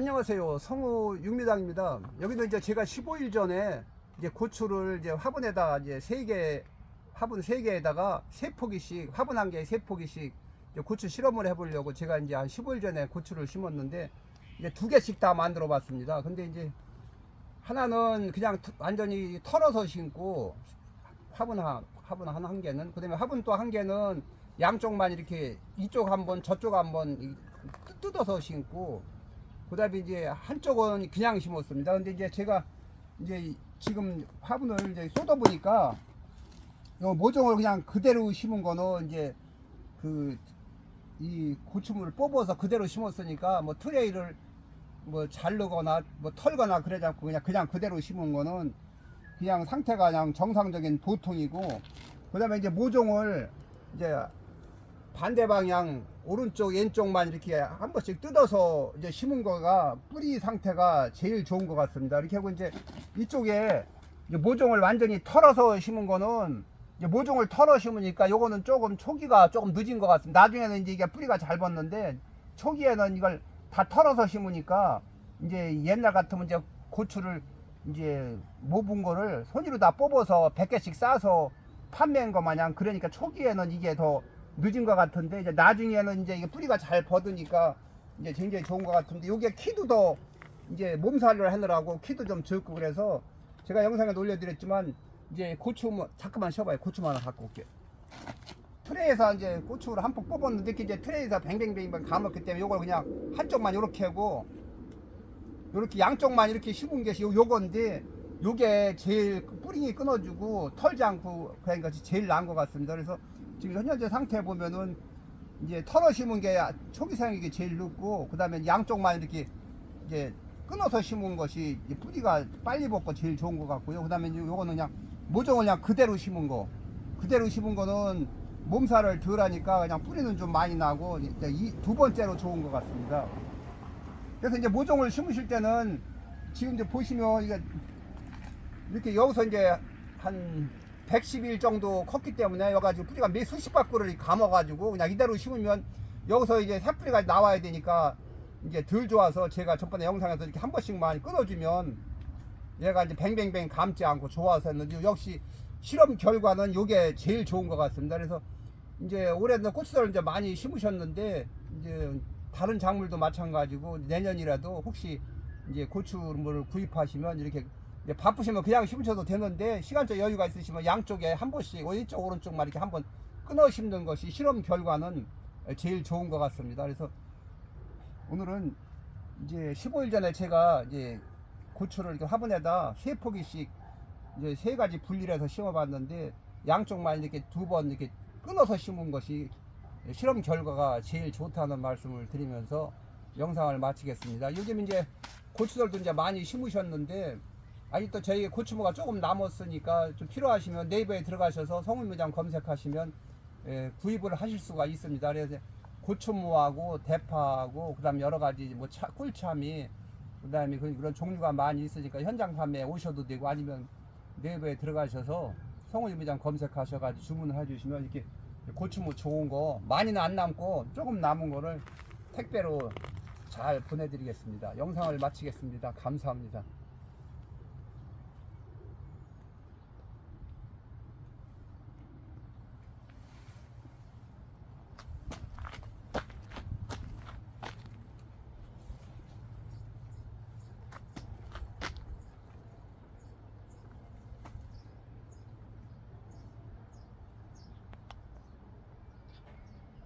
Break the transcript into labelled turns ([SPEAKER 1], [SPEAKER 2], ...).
[SPEAKER 1] 안녕하세요. 성우 육미당입니다. 여기는 이제 제가 15일 전에 이제 고추를 이제 화분에다 이제 세 개, 화분 세 개에다가 세 포기씩, 화분 한 개에 세 포기씩 고추 실험을 해보려고 제가 이제 한 15일 전에 고추를 심었는데 이제 두 개씩 다 만들어 봤습니다. 근데 이제 하나는 그냥 터- 완전히 털어서 심고 화분 한, 화분 한, 한 개는 그 다음에 화분 또 한 개는 양쪽만 이렇게 이쪽 한번 저쪽 한번 뜯어서 심고 그다음에 이제 한쪽은 그냥 심었습니다. 근데 이제 제가 이제 지금 화분을 이제 쏟아 보니까 요 모종을 그냥 그대로 심은 거는 이제 그 이 고추물을 뽑아서 그대로 심었으니까 뭐 트레이를 뭐 자르거나 뭐 털거나 그러지 않고 그냥 그냥 그대로 심은 거는 그냥 상태가 그냥 정상적인 보통이고 그다음에 이제 모종을 이제 반대 방향 오른쪽 왼쪽만 이렇게 한 번씩 뜯어서 이제 심은 거가 뿌리 상태가 제일 좋은 것 같습니다. 이렇게 하고 이제 이쪽에 이제 모종을 완전히 털어서 심은 거는 이제 모종을 털어 심으니까 요거는 조금 초기가 조금 늦은 것 같습니다. 나중에는 이제 이게 뿌리가 잘 벗는데 초기에는 이걸 다 털어서 심으니까 이제 옛날 같으면 이제 고추를 이제 모분 거를 손으로 다 뽑아서 100개씩 싸서 판매한 거 마냥 그러니까 초기에는 이게 더 늦은 것 같은데 이제 나중에는 이제 이게 뿌리가 잘 벗으니까 이제 굉장히 좋은 것 같은데 이게 키도 더 이제 몸살을 하느라고 키도 좀 적고 그래서 제가 영상에 올려드렸지만 이제 고추 뭐 잠깐만 쉬어봐요 고추만 하나 갖고 올게요 트레이에서 이제 고추를 한 폭 뽑았는데 이렇게 이제 트레이에서 뱅뱅뱅뱅 감았기 때문에 요걸 그냥 한쪽만 이렇게 하고 요렇게 양쪽만 이렇게 심은 것이 요- 요건데 요게 제일 뿌링이 끊어주고 털지 않고 그러니까 제일 나은 것 같습니다. 그래서 지금 현재 상태 보면은 이제 털어 심은 게 초기 생이 제일 늦고 그 다음에 양쪽만 이렇게 이제 끊어서 심은 것이 뿌리가 빨리 벗고 제일 좋은 것 같고요. 그 다음에 요거는 그냥 모종을 그냥 그대로 심은 거 그대로 심은 거는 몸살을 덜 하니까 그냥 뿌리는 좀 많이 나고 이 두 번째로 좋은 것 같습니다. 그래서 이제 모종을 심으실 때는 지금 이제 보시면 이게 이렇게 여기서 이제 한 110일 정도 컸기 때문에 여가지고 뿌리가 몇 수십 바퀴를 감아가지고 그냥 이대로 심으면 여기서 이제 새뿌리가 나와야 되니까 이제 덜 좋아서 제가 저번에 영상에서 이렇게 한 번씩만 끊어주면 얘가 이제 뱅뱅뱅 감지 않고 좋아서 했는데 역시 실험 결과는 이게 제일 좋은 것 같습니다. 그래서 이제 올해는 고추를 이제 많이 심으셨는데 이제 다른 작물도 마찬가지고 내년이라도 혹시 이제 고추를 구입하시면 이렇게 이제 바쁘시면 그냥 심으셔도 되는데 시간적 여유가 있으시면 양쪽에 한 번씩 왼쪽 오른쪽만 이렇게 한 번 끊어 심는 것이 실험 결과는 제일 좋은 것 같습니다. 그래서 오늘은 이제 15일 전에 제가 이제 고추를 이렇게 화분에다 세 포기씩 이제 세 가지 분리를 해서 심어봤는데 양쪽만 이렇게 두 번 이렇게 끊어서 심은 것이 실험 결과가 제일 좋다는 말씀을 드리면서 영상을 마치겠습니다. 요즘 이제 고추들도 이제 많이 심으셨는데 아직도 저희 고추모가 조금 남았으니까 좀 필요하시면 네이버에 들어가셔서 성울무장 검색하시면 예, 구입을 하실 수가 있습니다. 그래서 고추모하고 대파하고 그다음 여러 가지 뭐 차, 꿀참이 그다음에 그- 그런 종류가 많이 있으니까 현장 판매 오셔도 되고 아니면 네이버에 들어가셔서 성울무장 검색하셔가지고 주문을 해주시면 이렇게 고추모 좋은 거 많이는 안 남고 조금 남은 거를 택배로 잘 보내드리겠습니다. 영상을 마치겠습니다. 감사합니다.